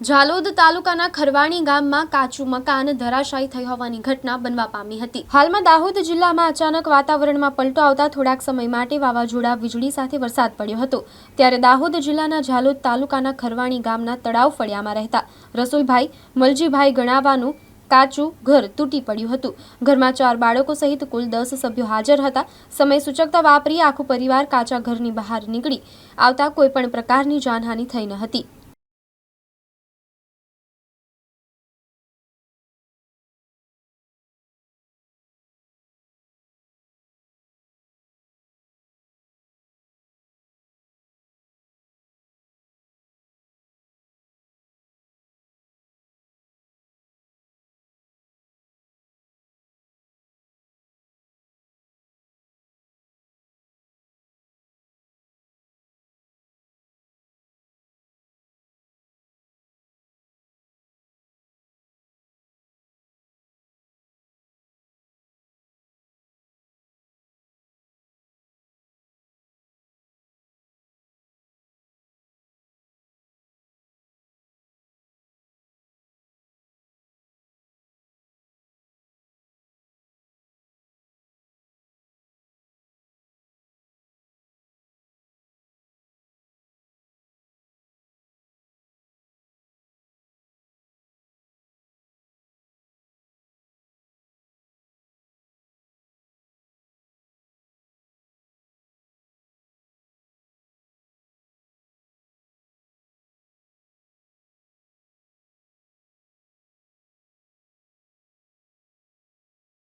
ઝાલોદ તાલુકાના ખરવાણી ગામમાં કાચું મકાન ધરાશાયી થઈ હોવાની ઘટના બનવા પામી હતી. હાલમાં દાહોદ જિલ્લામાં અચાનક વાતાવરણમાં પલટો આવતા થોડાક સમય માટે વાવાઝોડા, વીજળી સાથે વરસાદ પડ્યો હતો. ત્યારે દાહોદ જિલ્લાના ઝાલોદ તાલુકાના ખરવાણી ગામના તળાવ ફળિયામાં રહેતા રસુલભાઈ, મલજીભાઈ ગણાવાનું કાચું ઘર તૂટી પડ્યું હતું. ઘરમાં ચાર બાળકો સહિત કુલ દસ સભ્યો હાજર હતા. સમય સૂચકતા વાપરી આખું પરિવાર કાચા ઘરની બહાર નીકળી આવતા કોઈપણ પ્રકારની જાનહાનિ થઈ ન હતી.